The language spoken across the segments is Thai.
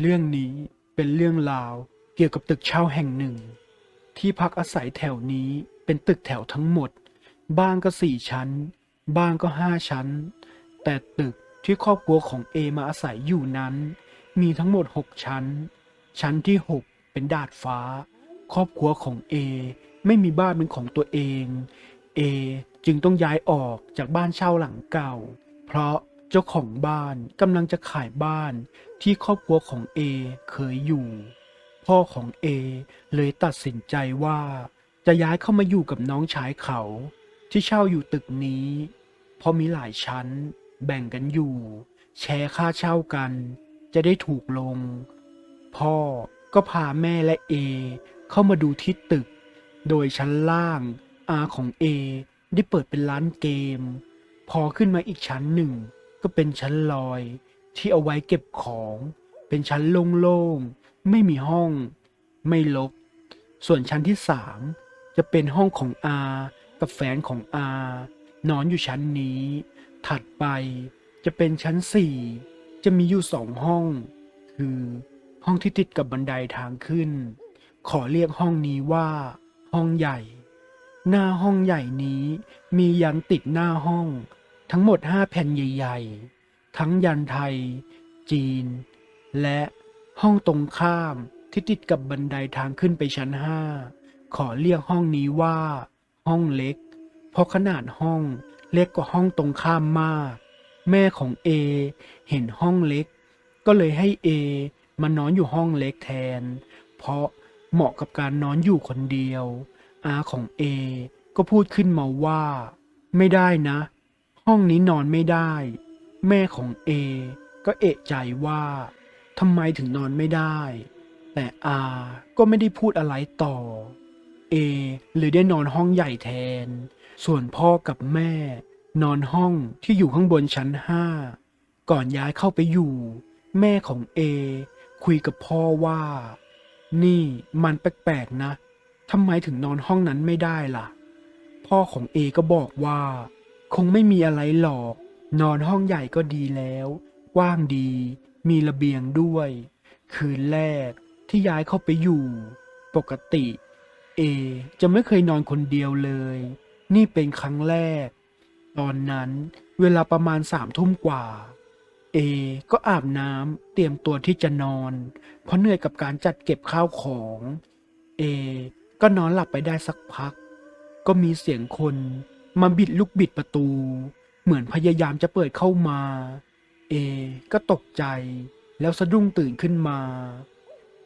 เรื่องนี้เป็นเรื่องราวเกี่ยวกับตึกเช่าแห่งหนึ่ง ที่พักอาศัยแถวนี้เป็นตึกแถวทั้งหมด บ้างก็สี่ชั้น บ้างก็ห้าชั้น แต่ตึกที่ครอบครัวของเอมาอาศัยอยู่นั้น มีทั้งหมดหกชั้น ชั้นที่หกเป็นดาดฟ้า ครอบครัวของเอไม่มีบ้านเป็นของตัวเอง เอจึงต้องย้ายออกจากบ้านเช่าหลังเก่า เพราะเจ้าของบ้านกำลังจะขายบ้านที่ครอบครัวของเอเคยอยู่ พ่อของเอเลยตัดสินใจว่าจะย้ายเข้ามาอยู่กับน้องชายเขา ที่เช่าอยู่ตึกนี้ เพราะมีหลายชั้น แบ่งกันอยู่ แชร์ค่าเช่ากัน จะได้ถูกลง พ่อก็พาแม่และเอเข้ามาดูที่ตึก โดยชั้นล่าง อาของเอได้เปิดเป็นร้านเกม พอขึ้นมาอีกชั้นหนึ่ง ก็เป็นชั้นลอย ที่เอาไว้เก็บของ เป็นชั้นโล่งๆ ไม่มีห้อง ไม่ลก ส่วนชั้นที่สามจะเป็นห้องของอากับแฟนของอานอนอยู่ชั้นนี้ ถัดไปจะเป็นชั้นสี่จะมีอยู่สองห้อง คือห้องที่ติดกับบันไดทางขึ้น ขอเรียกห้องนี้ว่า ห้องใหญ่ หน้าห้องใหญ่นี้มียันติดหน้าห้อง ทั้งหมดห้าแผ่นใหญ่ ๆ ทั้งยันไทย จีน และห้องตรงข้ามที่ติดกับบันไดทางขึ้นไปชั้นห้าขอเรียกห้องนี้ว่า ห้องเล็ก เพราะขนาดห้องเล็กกว่าห้องตรงข้ามมาก แม่ของเอเห็นห้องเล็ก ก็เลยให้เอมานอนอยู่ห้องเล็กแทน เพราะเหมาะกับการนอนอยู่คนเดียว อาของเอก็พูดขึ้นมาว่า ไม่ได้นะ ห้องนี้นอนไม่ได้ แม่ของเอก็เอะใจว่าทำไมถึงนอนไม่ได้ แต่อาก็ไม่ได้พูดอะไรต่อ เอเลยได้นอนห้องใหญ่แทน ส่วนพ่อกับแม่ นอนห้องที่อยู่ข้างบนชั้นห้าก่อนย้ายเข้าไปอยู่ แม่ของเอคุยกับพ่อว่า นี่มันแปลกๆนะ ทำไมถึงนอนห้องนั้นไม่ได้ล่ะ พ่อของเอก็บอกว่า คงไม่มีอะไรหรอก นอนห้องใหญ่ก็ดีแล้วว้างดี มีระเบียงด้วย คืนแรกที่ย้ายเข้าไปอยู่ ปกติ เอ จะไม่เคยนอนคนเดียวเลย นี่เป็นครั้งแรก ตอนนั้นเวลาประมาณสามทุ่มกว่า เอ ก็อาบน้ำเตรียมตัวที่จะนอน เพราะเหนื่อยกับการจัดเก็บข้าวของ เอ ก็นอนหลับไปได้สักพัก ก็มีเสียงคนมาบิดลูกบิดประตู เหมือนพยายามจะเปิดเข้ามา เอ ก็ตกใจ แล้วสะดุ้งตื่นขึ้นมา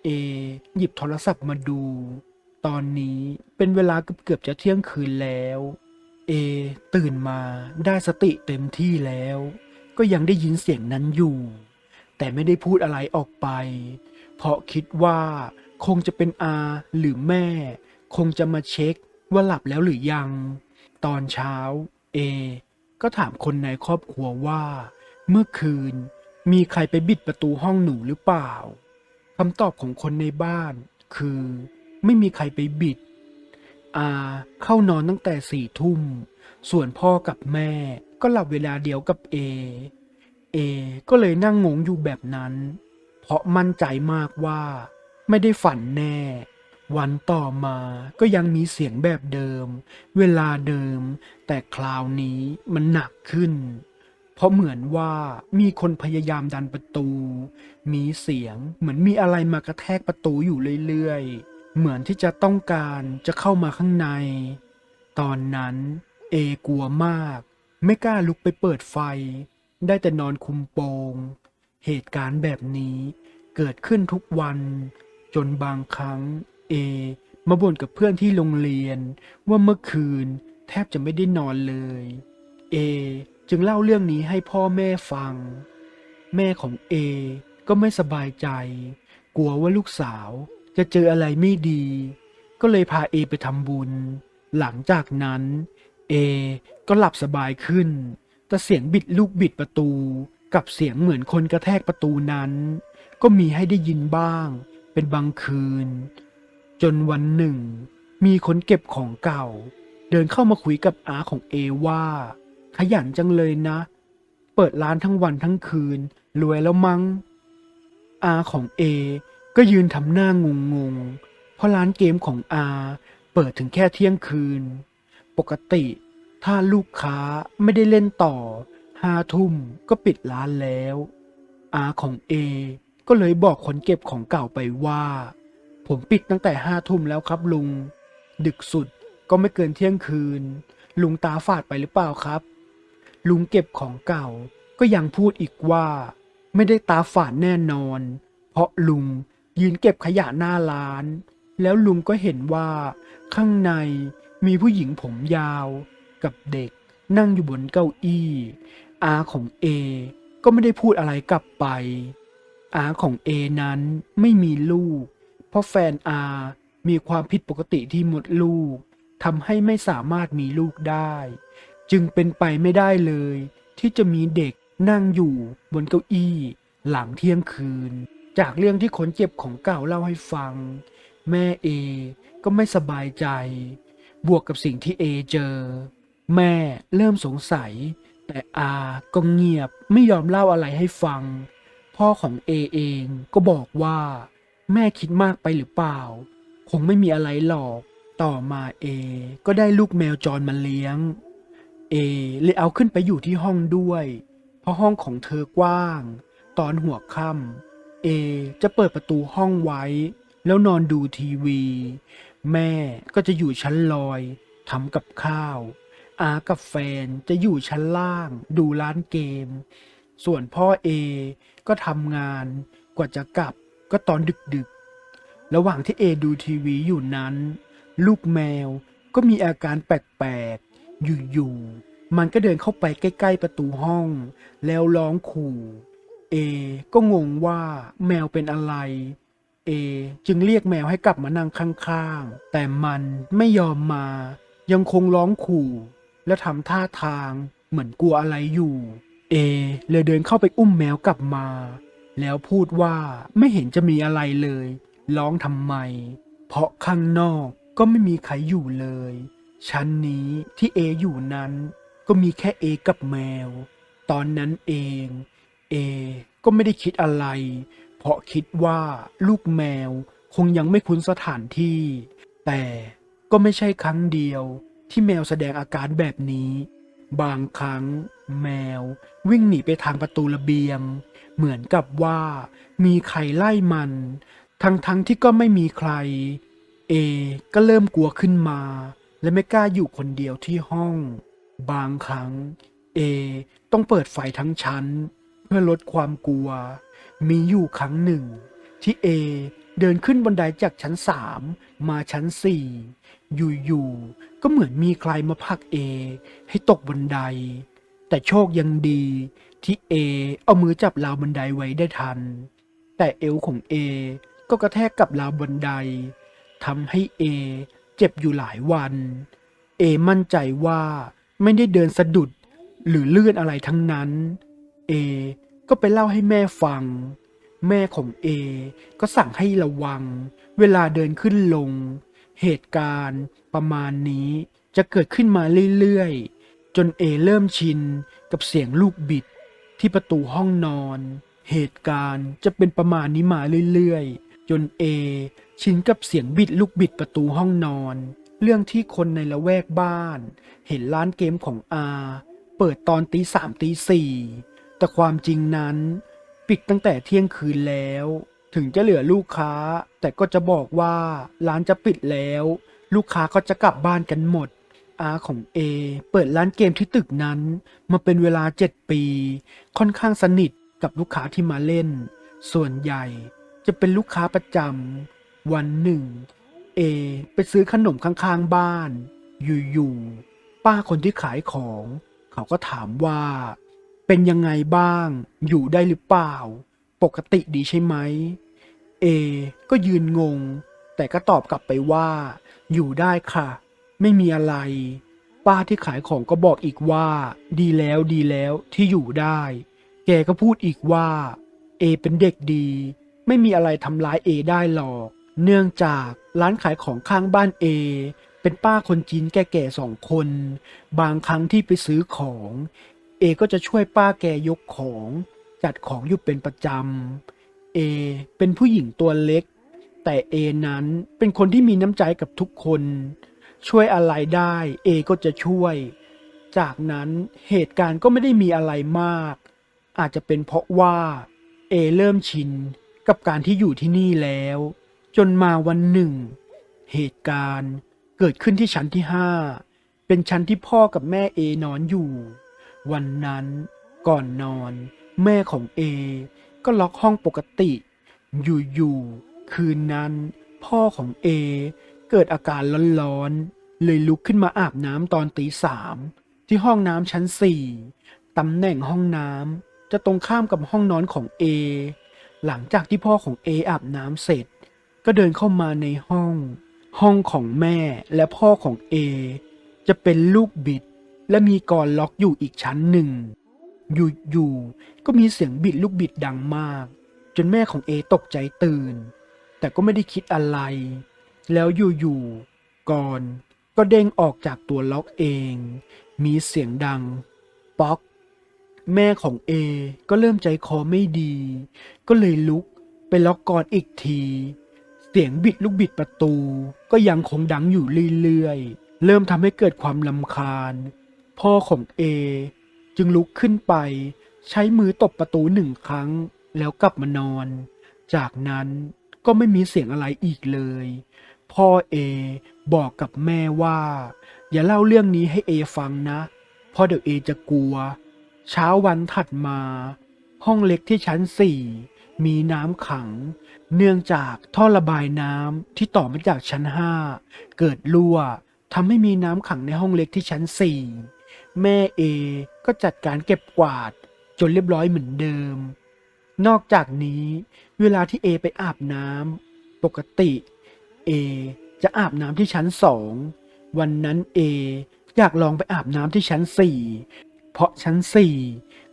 เอ หยิบโทรศัพท์มาดู ตอนนี้เป็นเวลาเกือบจะเที่ยงคืนแล้ว เอ ตื่นมาได้สติเต็มที่แล้ว ก็ยังได้ยินเสียงนั้นอยู่ แต่ไม่ได้พูดอะไรออกไป เพราะคิดว่าคงจะเป็นอาหรือแม่ คงจะมาเช็คว่าหลับแล้วหรือยัง ตอนเช้า เอ ก็ถามคนในครอบครัวว่า เมื่อคืนมีใครไปบิดประตูห้องหนูหรือเปล่าคำตอบของคนในบ้าน คือ ไม่มีใครไปบิด อาเข้านอนตั้งแต่สี่ทุ่ม ส่วนพ่อกับแม่ก็หลับเวลาเดียวกับเอ เอ ก็เลยนั่งงงอยู่แบบนั้น เพราะมั่นใจมากว่า ไม่ได้ฝันแน่ วันต่อมาก็ยังมีเสียงแบบเดิม เวลาเดิม แต่คราวนี้มันหนักขึ้น เพราะเหมือนว่ามีคนพยายามดันประตู มีเสียงเหมือนมีอะไรมากระแทกประตูอยู่เรื่อยๆ เหมือนที่จะต้องการจะเข้ามาข้างใน ตอนนั้นเอกลัวมาก ไม่กล้าลุกไปเปิดไฟ ได้แต่นอนคุมโปง เหตุการณ์แบบนี้เกิดขึ้นทุกวัน จนบางครั้ง อ มาบ่นกับเพื่อนที่โรงเรียน ว่าเมื่อคืนแทบจะไม่ได้นอนเลย เอ จึงเล่าเรื่องนี้ให้พ่อแม่ฟัง แม่ของเอ ก็ไม่สบายใจ กลัวว่าลูกสาวจะเจออะไรไม่ดี ก็เลยพาเอไปทำบุญ หลังจากนั้น เอ ก็หลับสบายขึ้น แต่เสียงบิดลูกบิดประตู กับเสียงเหมือนคนกระแทกประตูนั้น ก็มีให้ได้ยินบ้าง เป็นบางคืน จนวันหนึ่ง มีคนเก็บของเก่า เดินเข้ามาคุยกับอาของเอว่า ขยันจังเลยนะ เปิดร้านทั้งวันทั้งคืน รวยแล้วมั้ง อาของเอก็ยืนทำหน้างงงๆเพราะร้านเกมของอาเปิดถึงแค่เที่ยงคืน ปกติถ้าลูกค้าไม่ได้เล่นต่อห้าทุ่มก็ปิดร้านแล้ว อาของเอก็เลยบอกคนเก็บของเก่าไปว่า ผมปิดตั้งแต่ห้าทุ่มแล้วครับลุง ดึกสุดก็ไม่เกินเที่ยงคืน ลุงตาฝาดไปหรือเปล่าครับ ลุงเก็บของเก่าก็ยังพูดอีกว่า ไม่ได้ตาฝาดแน่นอน เพราะลุงยืนเก็บขยะหน้าร้าน แล้วลุงก็เห็นว่า ข้างในมีผู้หญิงผมยาวกับเด็กนั่งอยู่บนเก้าอี้อาของเอก็ไม่ได้พูดอะไรกลับไปอาของเอนั้นไม่มีลูก เพราะแฟนอามีความผิดปกติที่หมดลูกทำให้ไม่สามารถมีลูกได้ จึงเป็นไปไม่ได้เลย ที่จะมีเด็กนั่งอยู่บนเก้าอี้ หลังเที่ยงคืน จากเรื่องที่คนเจ็บของเก่าเล่าให้ฟัง แม่เอก็ไม่สบายใจ บวกกับสิ่งที่เอเจอ แม่เริ่มสงสัย แต่อาก็เงียบไม่ยอมเล่าอะไรให้ฟัง พ่อของเอเองก็บอกว่า แม่คิดมากไปหรือเปล่า คงไม่มีอะไรหรอก ต่อมาเอ ก็ได้ลูกแมวจรมาเลี้ยง เอเลยเอาขึ้นไปอยู่ที่ห้องด้วย เพราะห้องของเธอกว้าง ตอนหัวค่ำเอจะเปิดประตูห้องไว้ แล้วนอนดูทีวี แม่ก็จะอยู่ชั้นลอยทำกับข้าว อากับแฟนจะอยู่ชั้นล่าง ดูร้านเกม ส่วนพ่อเอก็ทำงานกว่าจะกลับ ก็ตอนดึกๆ ระหว่างที่เอดูทีวีอยู่นั้น ลูกแมวก็มีอาการแปลกๆ อยู่ๆ มันก็เดินเข้าไปใกล้ ๆ ประตูห้อง แล้วร้องขู่เอก็งงว่าแมวเป็นอะไรเอจึงเรียกแมวให้กลับมานั่งข้างๆ แต่มันไม่ยอมมา ยังคงร้องขู่ และทำท่าทางเหมือนกลัวอะไรอยู่ เอเลยเดินเข้าไปอุ้มแมวกลับมา แล้วพูดว่าไม่เห็นจะมีอะไรเลย ร้องทำไม เพราะข้างนอกก็ไม่มีใครอยู่เลย ชั้นนี้ที่เออยู่นั้น ก็มีแค่เอกับแมว ตอนนั้นเองเอก็ไม่ได้คิดอะไร เพราะคิดว่าลูกแมวคงยังไม่คุ้นสถานที่ แต่ก็ไม่ใช่ครั้งเดียวที่แมวแสดงอาการแบบนี้ บางครั้งแมว วิ่งหนีไปทางประตูระเบียง เหมือนกับว่า มีใครไล่มัน ทั้งๆทที่ก็ไม่มีใคร เอ ก็เริ่มกลัวขึ้นมา และไม่กล้าอยู่คนเดียวที่ห้อง บางครั้ง เอ ต้องเปิดไฟทั้งชั้น เพื่อลดความกลัว มีอยู่ครั้งหนึ่ง ที่เอ เดินขึ้นบันไดจากชั้นสามมาชั้นสี่อยู่ๆก็เหมือนมีใครมาผลักเอ ให้ตกบันได แต่โชคยังดีที่เอเอามือจับราวบันไดไว้ได้ทัน แต่เอวของเอก็กระแทกกับราวบันไดทำให้เอเจ็บอยู่หลายวัน เอมั่นใจว่าไม่ได้เดินสะดุดหรือเลื่อนอะไรทั้งนั้น เอก็ไปเล่าให้แม่ฟัง แม่ของเอก็สั่งให้ระวัง เวลาเดินขึ้นลง เหตุการณ์ประมาณนี้จะเกิดขึ้นมาเรื่อยๆ จนเอเริ่มชินกับเสียงลูกบิดที่ประตูห้องนอน เหตุการณ์จะเป็นประมาณนี้มาเรื่อยๆ จนเอชินกับเสียงบิดลูกบิดประตูห้องนอน เรื่องที่คนในละแวกบ้าน เห็นร้านเกมของอาเปิดตอนตีสามตีสี่แต่ความจริงนั้น ปิดตั้งแต่เที่ยงคืนแล้ว ถึงจะเหลือลูกค้า แต่ก็จะบอกว่าร้านจะปิดแล้ว ลูกค้าก็จะกลับบ้านกันหมด อาของเอเปิดร้านเกมที่ตึกนั้น มาเป็นเวลาเจ็ดปี ค่อนข้างสนิทกับลูกค้าที่มาเล่น ส่วนใหญ่จะเป็นลูกค้าประจำวันหนึ่ง เอไปซื้อขนมข้างๆบ้าน อยู่ๆป้าคนที่ขายของ เขาก็ถามว่า เป็นยังไงบ้าง อยู่ได้หรือเปล่า ปกติดีใช่ไหม เอ ก็ยืนงง แต่ก็ตอบกลับไปว่า อยู่ได้ค่ะ ไม่มีอะไร ป้าที่ขายของก็บอกอีกว่า ดีแล้วดีแล้วที่อยู่ได้ แกก็พูดอีกว่า เอ เป็นเด็กดี ไม่มีอะไรทำร้ายเอได้หรอก เนื่องจากร้านขายของข้างบ้านเอเป็นป้าคนจีนแก่ๆสองคน บางครั้งที่ไปซื้อของ อก็จะช่วยป้าแกยกของจัดของอยู่เป็นประจำเอเป็นผู้หญิงตัวเล็ก แต่เอนั้นเป็นคนที่มีน้ำใจกับทุกคน ช่วยอะไรได้เอก็จะช่วย จากนั้นเหตุการณ์ก็ไม่ได้มีอะไรมาก อาจจะเป็นเพราะว่าเอเริ่มชินกับการที่อยู่ที่นี่แล้ว จนมาวันหนึ่ง เหตุการณ์เกิดขึ้นที่ชั้นที่ห้าเป็นชั้นที่พ่อกับแม่เอนอนอยู่ วันนั้นก่อนนอน แม่ของเอ ก็ล็อกห้องปกติ อยู่ๆคืนนั้น พ่อของเอ เกิดอาการร้อนๆ เลยลุกขึ้นมาอาบน้ำตอนตีสามที่ห้องน้ำชั้นสี่ตำแหน่งห้องน้ำจะตรงข้ามกับห้องนอนของเอ หลังจากที่พ่อของเออาบน้ำเสร็จ ก็เดินเข้ามาในห้อง ห้องของแม่และพ่อของเอ จะเป็นลูกบิด และมีกรล็อกอยู่อีกชั้นหนึ่ง อยู่ๆก็มีเสียงบิดลูกบิดดังมาก จนแม่ของเอตกใจตื่น แต่ก็ไม่ได้คิดอะไร แล้วอยู่ๆก่อนก็เด้งออกจากตัวล็อกเอง มีเสียงดัง ป๊อก แม่ของเอก็เริ่มใจคอไม่ดี ก็เลยลุกไปล็อกกรอีกที เสียงบิดลูกบิดประตู ก็ยังคงดังอยู่เรื่อยๆ เริ่มทำให้เกิดความลำคาญ พ่อของเอ จึงลุกขึ้นไป ใช้มือตบประตูหนึ่งครั้ง แล้วกลับมานอน จากนั้นก็ไม่มีเสียงอะไรอีกเลย พ่อเอบอกกับแม่ว่า อย่าเล่าเรื่องนี้ให้เอฟังนะเพราะเดี๋ยวเอจะกลัว เช้าวันถัดมา ห้องเล็กที่ชั้นสี่มีน้ำขัง เนื่องจากท่อระบายน้ำที่ต่อมาจากชั้นห้าเกิดรั่วทำให้มีน้ำขังในห้องเล็กที่ชั้นสี่ แม่เอก็จัดการเก็บกวาดจนเรียบร้อยเหมือนเดิม นอกจากนี้เวลาที่เอไปอาบน้ำปกติเอจะอาบน้ำที่ชั้นสอง วันนั้นเออยากลองไปอาบน้ำที่ชั้นสี่เพราะชั้นสี่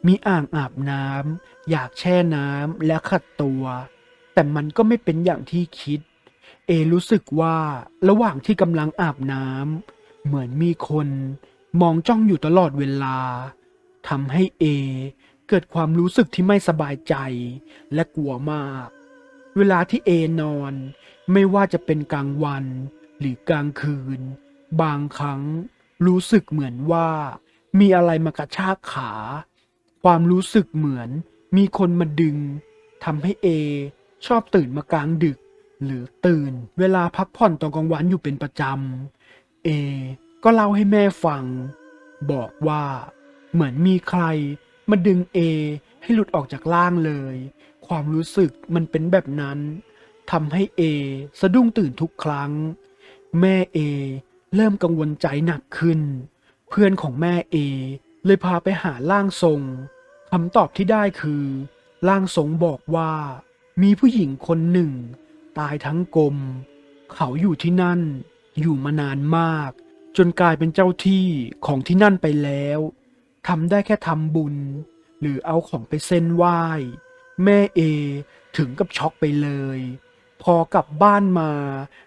มีอ่างอาบน้ำอยากแช่น้ำและขัดตัว แต่มันก็ไม่เป็นอย่างที่คิด เอรู้สึกว่าระหว่างที่กำลังอาบน้ำเหมือนมีคน มองจ้องอยู่ตลอดเวลาทำให้เอเกิดความรู้สึกที่ไม่สบายใจและกลัวมาก เวลาที่เอนอน ไม่ว่าจะเป็นกลางวันหรือกลางคืน บางครั้งรู้สึกเหมือนว่า มีอะไรมากระชากขา ความรู้สึกเหมือนมีคนมาดึงทำให้เอชอบตื่นมากลางดึก หรือตื่นเวลาพักผ่อนตอนกลางวันอยู่เป็นประจำเอ ก็เล่าให้แม่ฟัง บอกว่าเหมือนมีใครมาดึงเอให้หลุดออกจากร่างเลย ความรู้สึกมันเป็นแบบนั้นทำให้เอสะดุ้งตื่นทุกครั้ง แม่เอเริ่มกังวลใจหนักขึ้น เพื่อนของแม่เอเลยพาไปหาร่างทรงคำตอบที่ได้คือร่างทรงบอกว่ามีผู้หญิงคนหนึ่ง ตายทั้งกลม เขาอยู่ที่นั่น อยู่มานานมาก จนกลายเป็นเจ้าที่ของที่นั่นไปแล้วทำได้แค่ทำบุญ หรือเอาของไปเส้นไหว้ แม่เอ ถึงกับช็อกไปเลย พอกลับบ้านมา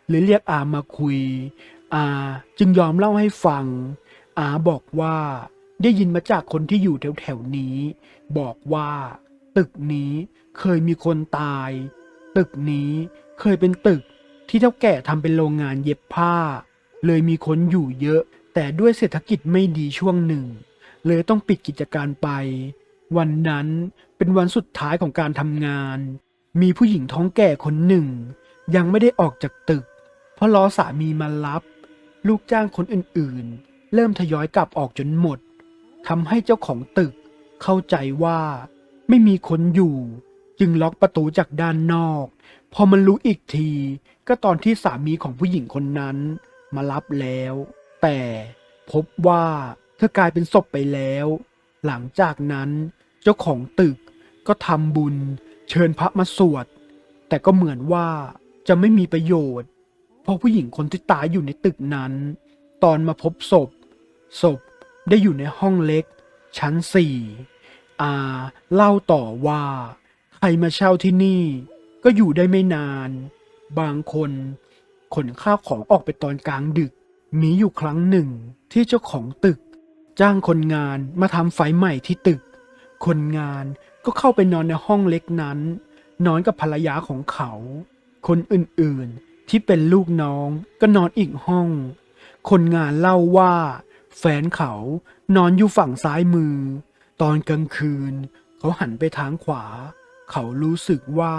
เลยเรียกอามาคุย อาจึงยอมเล่าให้ฟัง อาบอกว่าได้ยินมาจากคนที่อยู่แถวแถวๆนี้ บอกว่า ตึกนี้เคยมีคนตาย ตึกนี้เคยเป็นตึกที่เท่าแก่ทำเป็นโรงงานเย็บผ้า เลยมีคนอยู่เยอะ แต่ด้วยเศรษฐกิจไม่ดีช่วงหนึ่ง เลยต้องปิดกิจการไป วันนั้นเป็นวันสุดท้ายของการทำงาน มีผู้หญิงท้องแก่คนหนึ่ง ยังไม่ได้ออกจากตึก เพราะรอสามีมารับ ลูกจ้างคนอื่นๆ เริ่มทยอยกลับออกจนหมดทำให้เจ้าของตึกเข้าใจว่าไม่มีคนอยู่ จึงล็อกประตูจากด้านนอก พอมันรู้อีกที ก็ตอนที่สามีของผู้หญิงคนนั้น มารับแล้ว แต่พบว่าเธอกลายเป็นศพไปแล้ว หลังจากนั้นเจ้าของตึกก็ทำบุญเชิญพระมาสวด แต่ก็เหมือนว่าจะไม่มีประโยชน์ เพราะผู้หญิงคนที่ตายอยู่ในตึกนั้น ตอนมาพบศพ ศพได้อยู่ในห้องเล็ก ชั้นสี่อาเล่าต่อว่า ใครมาเช่าที่นี่ ก็อยู่ได้ไม่นาน บางคน ขนข้าวของออกไปตอนกลางดึก มีอยู่ครั้งหนึ่งที่เจ้าของตึก จ้างคนงานมาทำไฟใหม่ที่ตึก คนงานก็เข้าไปนอนในห้องเล็กนั้น นอนกับภรรยาของเขา คนอื่นๆที่เป็นลูกน้องก็นอนอีกห้อง คนงานเล่าว่า แฟนเขานอนอยู่ฝั่งซ้ายมือ ตอนกลางคืน เขาหันไปทางขวา เขารู้สึกว่า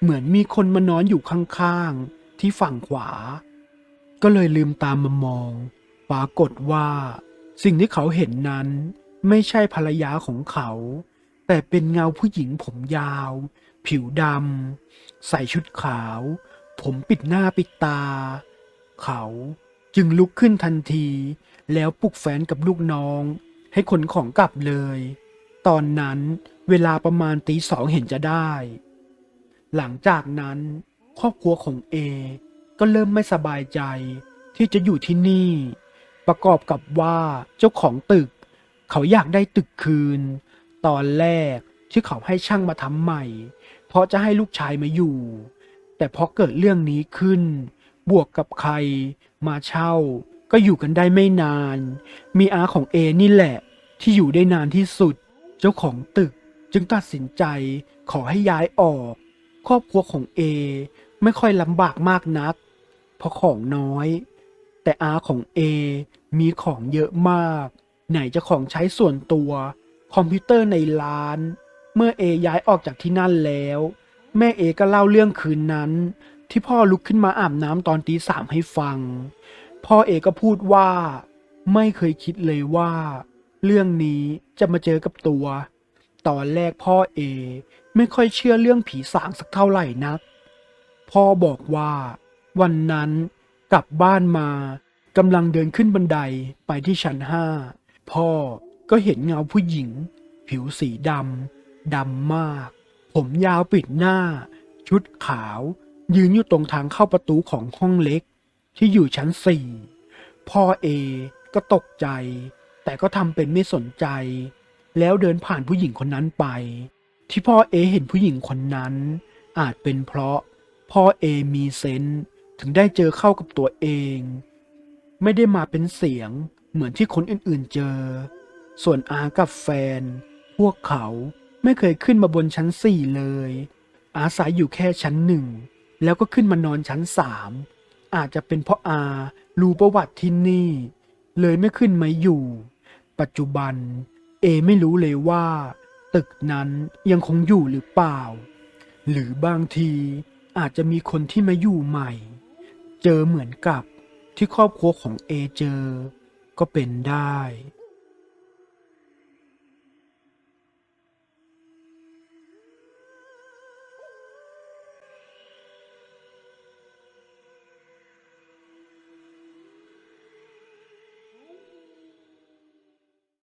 เหมือนมีคนมานอนอยู่ข้างๆ ที่ฝั่งขวา ก็เลยลืมตามมามอง ปรากฏว่า สิ่งที่เขาเห็นนั้นไม่ใช่ภรรยาของเขา แต่เป็นเงาผู้หญิงผมยาว ผิวดำใส่ชุดขาว ผมปิดหน้าปิดตา เขาจึงลุกขึ้นทันที แล้วปลุกแฟนกับลูกน้อง ให้ขนของกลับเลย ตอนนั้นเวลาประมาณตีสองเห็นจะได้ หลังจากนั้น ครอบครัวของเอ ก็เริ่มไม่สบายใจที่จะอยู่ที่นี่ ประกอบกับว่าเจ้าของตึก เขาอยากได้ตึกคืน ตอนแรกที่เขาให้ช่างมาทำใหม่ เพราะจะให้ลูกชายมาอยู่ แต่พอเกิดเรื่องนี้ขึ้น บวกกับใครมาเช่า ก็อยู่กันได้ไม่นาน มีอาของเอนี่แหละ ที่อยู่ได้นานที่สุด เจ้าของตึกจึงตัดสินใจขอให้ย้ายออก ครอบครัวของเอไม่ค่อยลำบากมากนัก เพราะของน้อย แต่อาของเอมีของเยอะมาก ไหนจะของใช้ส่วนตัว คอมพิวเตอร์ในร้าน เมื่อเอย้ายออกจากที่นั่นแล้ว แม่เอก็เล่าเรื่องคืนนั้น ที่พ่อลุกขึ้นมาอาบน้ำตอนตีสามให้ฟัง พ่อเอก็พูดว่า ไม่เคยคิดเลยว่า เรื่องนี้จะมาเจอกับตัว ตอนแรกพ่อเอ ไม่ค่อยเชื่อเรื่องผีสางสักเท่าไหร่นัก พ่อบอกว่า วันนั้นกลับบ้านมากำลังเดินขึ้นบันไดไปที่ชั้นห้าพ่อก็เห็นเงาผู้หญิง ผิวสีดำดำมาก ผมยาวปิดหน้า ชุดขาว ยืนอยู่ตรงทางเข้าประตูของห้องเล็ก ที่อยู่ชั้นสี่พ่อเอก็ตกใจ แต่ก็ทำเป็นไม่สนใจ แล้วเดินผ่านผู้หญิงคนนั้นไป ที่พ่อเอเห็นผู้หญิงคนนั้น อาจเป็นเพราะพ่อเอมีเซนส์ถึงได้เจอเข้ากับตัวเอง ไม่ได้มาเป็นเสียงเหมือนที่คนอื่นๆเจอ ส่วนอากับแฟน พวกเขาไม่เคยขึ้นมาบนชั้นสี่เลย อาศัยอยู่แค่ชั้นหนึ่ง แล้วก็ขึ้นมานอนชั้นสามอาจจะเป็นเพราะอารู้ประวัติที่นี่ เลยไม่ขึ้นมาอยู่ ปัจจุบัน เอไม่รู้เลยว่า ตึกนั้นยังคงอยู่หรือเปล่า หรือบางทีอาจจะมีคนที่มาอยู่ใหม่ เจอเหมือนกับที่ครอบครัวของเอเจอ ก็เป็นได้